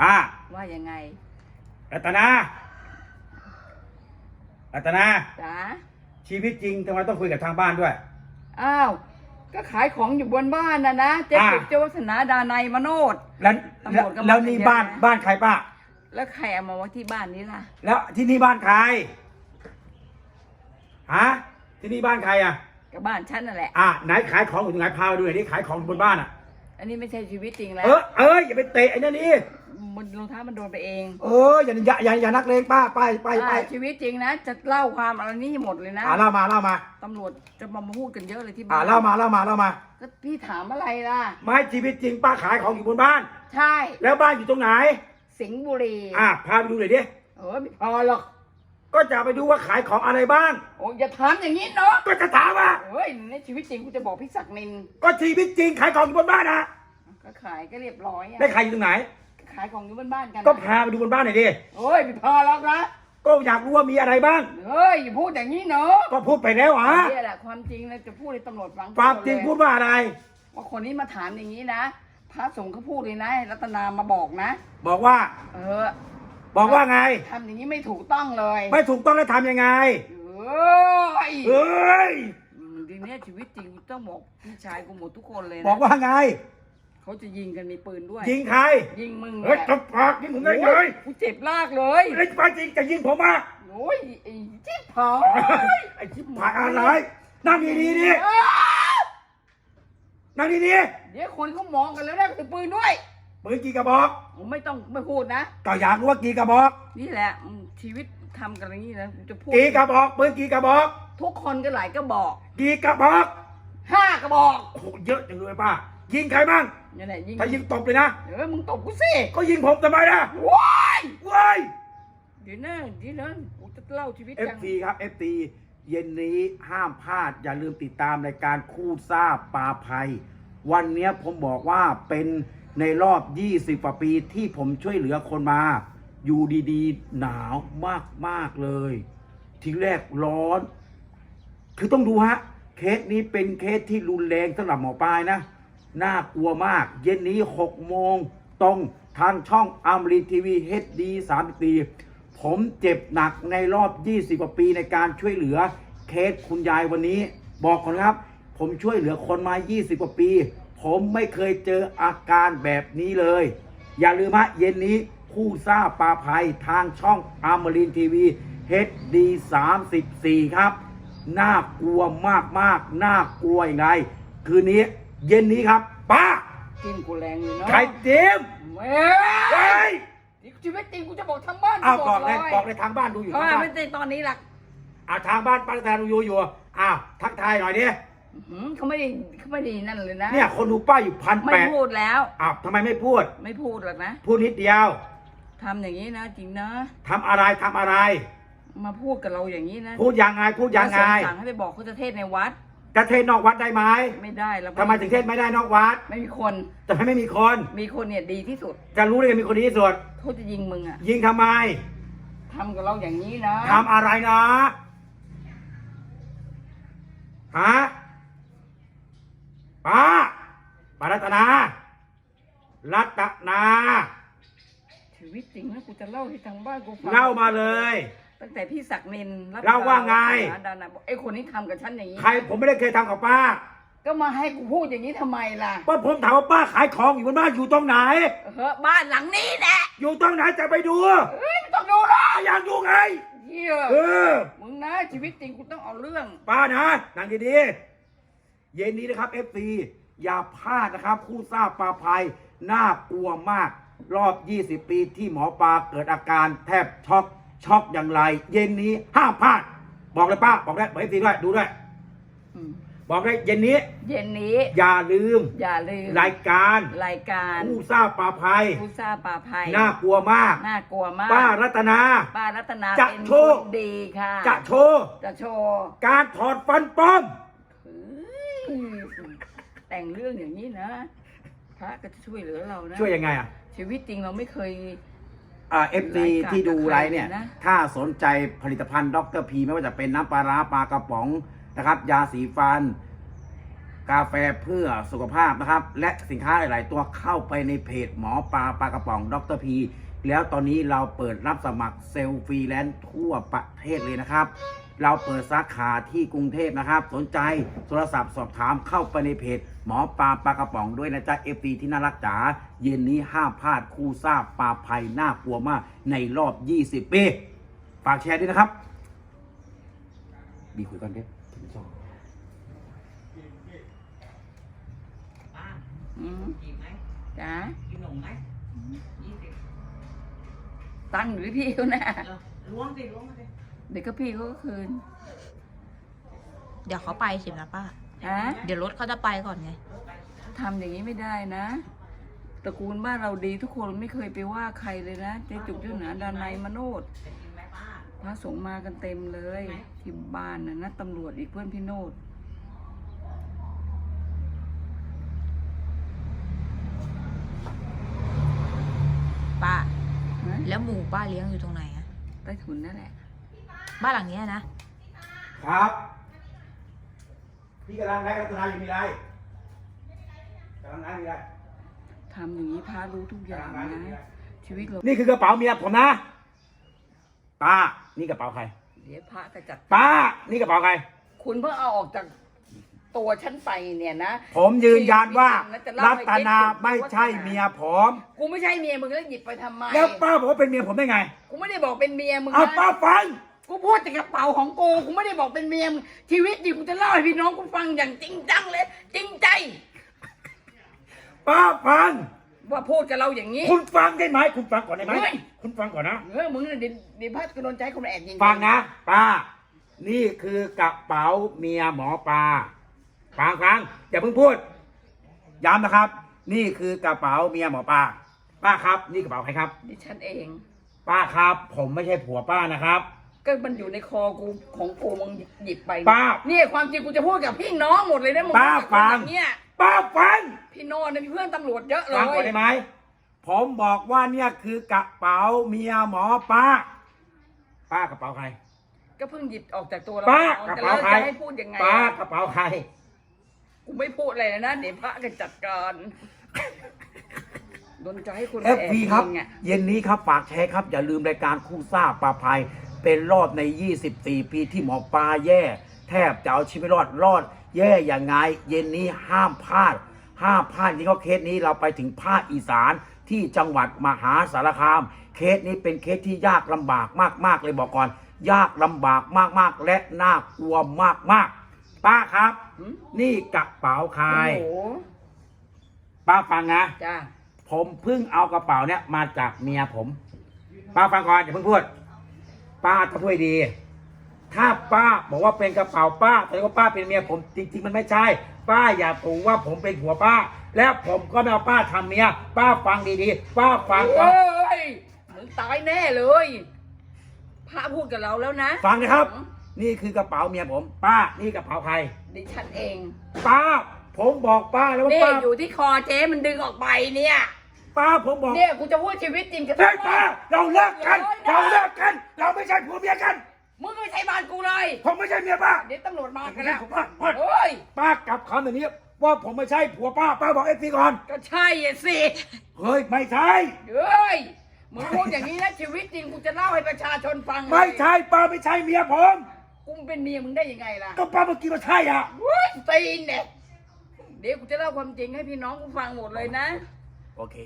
ป้าว่ายังไงรัตนารัตนา จ๋าชีวิตจริงทำไมต้องคุยกับทางบ้านด้วย อ้าว ก็ขายของอยู่บนบ้านนะนะเจ๊อ่าปุกเจ้าวัฒนาดานัยมโนด แล้วตำรวจก็มาแล้วนี่เยอะบ้านนะ บ้านใครป้า แล้วใครเอามาไว้ที่บ้านนี้ล่ะ แล้วที่นี่บ้านใครฮะที่นี่บ้านใครอะ กับบ้านฉันนั่นแหละ อะไหนขายของอยู่ตรงไหนพาไปดูหน่อยดิขายของอยู่บนบ้านอะ อันนี้ไม่ใช่ชีวิตจริงแล้ว เออเอออย่าไปเตะไอ้นั่นนี่ มันรองเท้ามันโดนไปเองเอออย่าอย่าอย่าอย่านักเลงป้าไปไปไปอ่าชีวิตจริงนะ จะเล่าความอะไรนี่หมดเลยนะอ่าเล่ามาเล่ามาตำรวจจะมาพูดกันเยอะเลยที่อ่าบ้านเล่ามาเล่ามาเล่ามาก็พี่ถามอะไรล่ะ ไม่ชีวิตจริงป้าขายของอยู่บนบ้าน ใช่ แล้วบ้านอยู่ตรงไหน สิงห์บุรีอะพาไปดูหน่อยดิเออไม่พอหรอกก็จะไปดูว่าขายของอะไรบ้าง โอ้ยอย่าถามอย่างนี้เนาะก็จะถามว่า เฮ้ยในชีวิตจริงกูจะบอกพี่ศักดิ์นินก็ชีวิตจริงขายของอยู่บนบ้านนะก็ขายก็เรียบร้อยอะได้ขายอยู่ตรงไหน ขายของอยู่บนบ้านกันก็พาไปดูบนบ้านหน่อยดิเฮ้ยไม่พอหรอกนะก็อยากรู้ว่ามีอะไรบ้าง เฮ้ยอย่าพูดอย่างนี้เนาะก็พูดไปแล้วอะนี่แหละความจริงนะจะพูดให้ตำรวจฟังความจริงพูดว่าอะไร ว่าคนนี้มาถามอย่างนี้นะ พระสงฆ์เขาพูดเลยนะให้รัตนามาบอกนะ บอกว่า เออ บอกว่าไงทำอย่างนี้ไม่ถูกต้องเลย ไม่ถูกต้องแล้วทำยังไง เอ้ยเอ้ยอืมทีเนี้ยชีวิตจริงกูต้องบอกพี่ชายกูหมดทุกคนเลยนะบอกว่าไง เขาจะยิงกันมีปืนด้วย ยิงใคร ยิงมึงเฮ้ยแหละตบปากยิงผมได้เลยกูเจ็บลากเลยไอ้ปาจริงจะยิงผมอะโอ้ยไอ้จิ๊บผอไอ้ชิบหายอะไรนั่งดีๆดิเอ้ยนั่งดีเดี๋ยวคนเขามองกันแล้วนะถือปืนด้วยๆปืนกี่กระบอกผมไม่ต้องไม่พูดนะ ก็อยากรู้ว่ากี่กระบอก นี่แหละอืมชีวิตทำกันอย่างนี้นะกูจะพูดกี่กระบอกปืนกี่กระบอก ทุกคนก็หลายก็บอกกี่กระบอกห้ากระบอก โอ้โหเยอะจังเลยป้า ยิงใครบ้างนี่แหละยิงถ้ายิงตบเลยนะเดี๋ยวมึงตบกูสิก็ยิงผมทำไมล่ะว้ายว้ายเดี๋ยวนะเดี๋ยวนะกูจะเล่าชีวิตเอฟจังซีครับเอฟซีเย็นนี้ห้ามพลาด อย่าลืมติดตามรายการคู่ซ่าปลาภัย วันเนี้ยผมบอกว่าเป็นในรอบ 20กว่าปีที่ผมช่วยเหลือคนมา อยู่ดีๆ หนาวมากๆเลย ทีแรกร้อน คือต้องดูฮะ เคสนี้เป็นเคสที่รุนแรงสำหรับหมอปลายนะ น่ากลัวมาก เย็นนี้ 6 โมงตรงทางช่องอมรินทีวีเฮดดี3ปีผมเจ็บหนักในรอบ 20 กว่าปีในการช่วยเหลือเคสคุณยายวันนี้ บอกก่อนครับ ผมช่วยเหลือคนมา 20 กว่าปี ผมไม่เคยเจออาการแบบนี้เลย อย่าลืมฮะเย็นนี้คู่ซ่าปลาภัยทางช่องอมรินทีวีเฮดดี34ครับ น่ากลัวมากมากๆน่ากลัวย่างไรคืนนี้ เย็นนี้ครับป้าจิ้มกูแรงอยู่เนาะไข่เต็มเว้เฮ้ยยชีวิตจริงกูจะบอกทั้งบ้านอ้าวกูบอกเลยเลยบอกเลยทางบ้านดูอยู่เอทางอบ้านไม่ใช่ตอนนี้หรอกอ้าวทางบ้านป้าแตนดูอยู่อยู่อ้าวทักทายหน่อยดิหืมเขาไม่ได้เขาไม่ได้นั่นเลยนะเนี่ยคนดูป้าอยู่พันไม่แปดพูดแล้ว อ้าวทำไมไม่พูด ไม่พูดหรอกนะพูดนิดเดียวทำอย่างนี้นะจริงนะทำอะไรทำอะไร มาพูดกับเราอย่างนี้นะพูดยังไงพูดยังไงพระสสั่งให้ไปบอกเขาจะเทศน์ในวัด จะเทศนอกวัดได้ไหมไม่ได้แล้วทำไมถึงเทศไม่ได้นอกวัด ไม่มีคนทำไมไม่มีคน มีคนเนี่ยดีที่สุด จะรู้ได้ไงมีคนดีที่สุดเขาจะยิงมึงอะยิงทำไมทำกับเราอย่างนี้นะทำอะไรนะฮะป้าป้ารัตนา รัตนา ชีวิตจริงนะกูจะเล่าให้ทางบ้านกูฟัง เล่ามาเลย ตั้งแต่พี่ศักดิ์นินรัตเล่าว่าไงรัตนาดานะบอกไอ้คนนี้ทำกับฉันอย่างนี้ใครผมไม่ได้เคยทำกับป้าก็มาให้กูพูดอย่างนี้ทำไมล่ะป้าผมถามว่าป้าขายของอยู่บนบ้านอยู่ตรงไหน เฮ้อบ้านหลังนี้แหละอยู่ตรงไหนจะไปดูเฮ้ยไม่ต้องดูหรอกอยากดูไง เหี้ยเออ มึงนะชีวิตจริงกูต้องเอาเรื่อง ป้านะนั่งดีๆเย็นนี้นะครับ FC อย่าพลาดนะครับ คู่ซ่าปลาภัยน่ากลัวมาก รอบ 20 ปีที่หมอปลาเกิดอาการแทบช็อก ช็อกอย่างไร เย็นนี้ห้ามพลาด บอกเลยป้า บอกได้บอก FC ด้วยดูด้วยอืมบอกได้เย็นนี้ เย็นนี้ อย่าลืม อย่าลืมรายการรายการคู่ซ่าปลาภัยผู้ซาป่าภัยน่ากลัวมาก น่ากลัวมาก ป้ารัตนา ป้ารัตนาจะเป็นโชคว์นดีค่ะ จะโชว์จะโชว์การถอดฟันปลอม เฮ้ยแต่งเรื่องอย่างนี้นะ พระก็จะช่วยเหลือเรานะ ช่วยยังไงอะ ชีวิตจริงเราไม่เคยอ่า เอฟซีรายการที่ดูไลฟ์เนี่ยกับใครนะถ้าสนใจผลิตภัณฑ์ดรพีไม่ว่าจะเป็นน้ำปลาร้าปลากระป๋องนะครับ ยาสีฟัน กาแฟเพื่อสุขภาพนะครับ และสินค้าหลาย ๆ ตัวเข้าไปในเพจหมอปลาปลากระป๋องดรพีแล้วตอนนี้เราเปิดรับสมัครเซลล์ฟรีแลนซ์ทั่วประเทศเลยนะครับ เราเปิดสาขาที่กรุงเทพนะครับ สนใจโทรศัพท์สอบถามเข้าไปในเพจ หมอปลาปลากระป๋องด้วยนะจ๊ะเอฟซีที่น่ารักจ๋าเย็นนี้ห้ามพลาดคู่ซ่าปลาภัยน่ากลัวมาก ในรอบ 20 ปีฝากแชร์ด้วยนะครับบีคุยกันเด็ป้าอืมกินไหมจ้ากินหนมไหมยี่สิบตั้งหรือพี่เขานะเออล้วงสิล้วงมาสิเดี๋ยวก็พี่เขาก็คืน เดี๋ยวเขาไปสินะป้า ฮะเดี๋ยวรถเขาจะไปก่อนไงทำอย่างนี้ไม่ได้นะตระกูลบ้านเราดีทุกคนไม่เคยไปว่าใครเลยนะเจ๊จุกเจ้าหนาดานายมโนดจะกินไหมป้าพระสงฆ์มากันเต็มเลยที่บ้านนะนะตำรวจอีกเพื่อนพี่โนดป้านะแล้วหมูป้าเลี้ยงอยู่ตรงไหนอะใต้ถุนนั่นแหละ บ้านหลังเนี้ยนะ ครับ พี่กำลังได้รัตนาอยู่มีอะไรกำลังได้มีอะไรทำอย่างนี้พระรู้ทุกอย่างกำลังได้มีอะไรนะชีวิตเรานี่คือกระเป๋าเมียผมนะป้านี่กระเป๋าใครเดี๋ยวพระก็จัดป้า นี่กระเป๋าใคร คุณเพิ่งเอาออกจากตัวฉันไปเนี่ยนะ ผมยืนยันว่าจะเล่ารัให้ตเจ๊นาจุกไม่ใช่เมียผม กูไม่ใช่เมียมึงแล้วหยิบไปทำไม แล้วป้าบอกว่าเป็นเมียผมได้ไง กูไม่ได้บอกเป็นเมียมึงเอานะป้าฟัง กูพูดแต่กระเป๋าของกู กูไม่ได้บอกเป็นเมียมึงชีวิตดิกูจะเล่าให้พี่น้องกูฟังอย่างจริงจังเลย จริงใจ ป้าฟัง ว่าพูดกับเราอย่างนี้ คุณฟังได้ไหม คุณฟังก่อนได้ไหม เฮ้ย คุณฟังก่อนนะ เออมึงเนี่ยเดี๋ยวเดี๋ยวพัดกระโดนใจคนแอบยิงฟังนะ ป้า นี่คือกระเป๋าเมียหมอปลาฟังฟังอย่าเพิ่งพูด ย้ำนะครับ นี่คือกระเป๋าเมียหมอปลา ป้าครับ นี่กระเป๋าใครครับ ดิฉันเอง ป้าครับ ผมไม่ใช่ผัวป้านะครับ ก็มันอยู่ในคอกูของกูมึงหยิบไปป้าเนี่ยความจริงกูจะพูดกับพี่น้องหมดเลยนะมึงป้าพูดกับคนฟังอย่างเนี่ยป้าฟังพี่โนนท์เนี่ยมีเพื่อนตำรวจเยอะเลฟังก่อนยได้ไหมผมบอกว่าเนี่ยคือกระเป๋าเมียหมอป้า ป้ากระเป๋าใคร ก็เพิ่งหยิบออกจากตัวเราป้ากระแต่เป๋าเราใคร จะให้พูดยังไงป้าอะกระเป๋าใคร กูไม่พูดอะไรนะเดี๋ยวพระก็จัดการโดนใจให้คนเอฟพีครับ ยิงอะเย็นนี้ครับ ฝากแชร์ครับ อย่าลืมรายการคู่ซ่าปลาภัย เป็นรอบใน 24 ปีที่หมอปลาแย่ แทบจะเอาชีวิตรอดรอด แย่อย่างไง เย็นนี้ห้ามพลาด ห้ามพลาดที่เขาเคสนี้เราไปถึงภาคอีสานที่จังหวัดมหาสารคาม เคสนี้เป็นเคสที่ยากลำบากมากๆเลยบอกก่อน ยากลำบากมากๆ และน่ากลัวมากๆ ป้าครับหืมนี่กระเป๋าใครโอ้โหป้าฟังนะจ้าผมเพิ่งเอากระเป๋าเนี่ยมาจากเมียผม ป้าฟังก่อนอย่าเพิ่งพูด ป้าต้องช่วยดี ถ้าป้าบอกว่าเป็นกระเป๋าป้าแต่ว่าป้าเป็นเมียผมจริง ๆ มันไม่ใช่ ป้าอย่าถูกว่าผมเป็นผัวป้า แล้วผมก็ไม่เอาป้าทำเมียป้าฟังดีๆ ป้าฟังก่อนเฮ้ยมึงตายแน่เลยพระพูดกับเราแล้วนะฟังนะครับ นี่คือกระเป๋าเมียผม ป้านี่กระเป๋าใคร ดิฉันเองป้า ผมบอกป้าแล้วว่านี่ป้า อยู่ที่คอเจ๊มันดึงออกไปเนี่ย ป้าผมบอกเนี่ยกูจะพูดชีวิตจริงกับเฮ้ยป้าเราเลิกกัน เราเลิกกัน เราไม่ใช่ผัวเมียกัน มึงก็ไม่ใช่บ้านกูเลยผมไม่ใช่เมียป้าเดี๋ยวตำรวจมากันแล้วป้าป้าเฮ้ยป้ากลับคำแบบนี้ว่าผมไม่ใช่ผัวป้าป้าบอกเอฟซีก่อนก็ใช่อะสิเฮ้ยไม่ใช่เฮ้ยมึงพูดอย่างนี้นะชีวิตจริงกูจะเล่าให้ประชาชนฟังเลยไม่ใช่ป้าไม่ใช่เมียผมกูเป็นเมียมึงได้ยังไงล่ะก็ป้าเมื่อกี้มาใช่อะเว้ยตีนเนี่ยเดี๋ยวกูจะเล่าความจริงให้พี่น้องกูฟังหมดเลยนะ โอเค